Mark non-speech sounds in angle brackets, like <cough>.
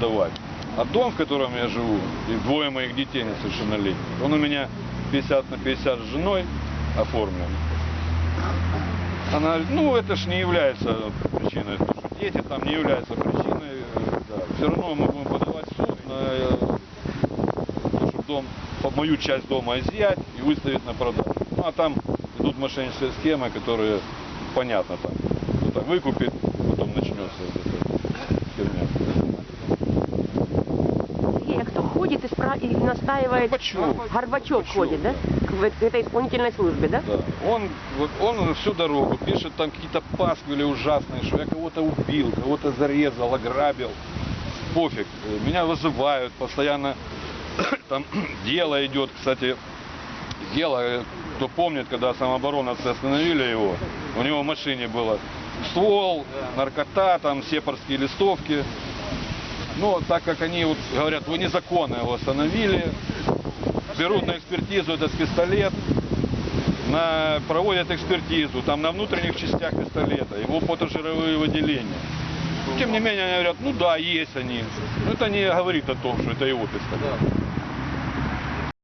давать. А дом, в котором я живу, и двое моих детей несовершеннолетних, он у меня 50 на 50 с женой оформлен. Она, ну это ж не является причиной, то, что дети там не являются причиной. э, Да. Все равно мы будем подавать в суд на э, то, чтобы дом, мою часть дома изъять и выставить на продажу. Ну а там идут мошеннические схемы, которые понятно там. Кто-то выкупит, потом начнется спра... і настаивает. Горбачев. Горбачев Горбачев, ходит, да? В к этой исполнительной службе, да? Да. Он, он всю дорогу пишет там какие-то пасквили ужасные, что я кого-то убил, кого-то зарезал, ограбил. Пофиг. Меня вызывают постоянно. <coughs> Там <coughs> дело идет, кстати, дело, кто помнит, когда самообороновцы остановили его, у него в машине было ствол, наркота, там сепарские листовки. Но так как они вот говорят, вы незаконно его остановили, берут на экспертизу этот пистолет, на, проводят экспертизу, там на внутренних частях пистолета, его потожировые выделения. Тем не менее, они говорят, ну да, есть они. Но это не говорит о том, что это его пистолет.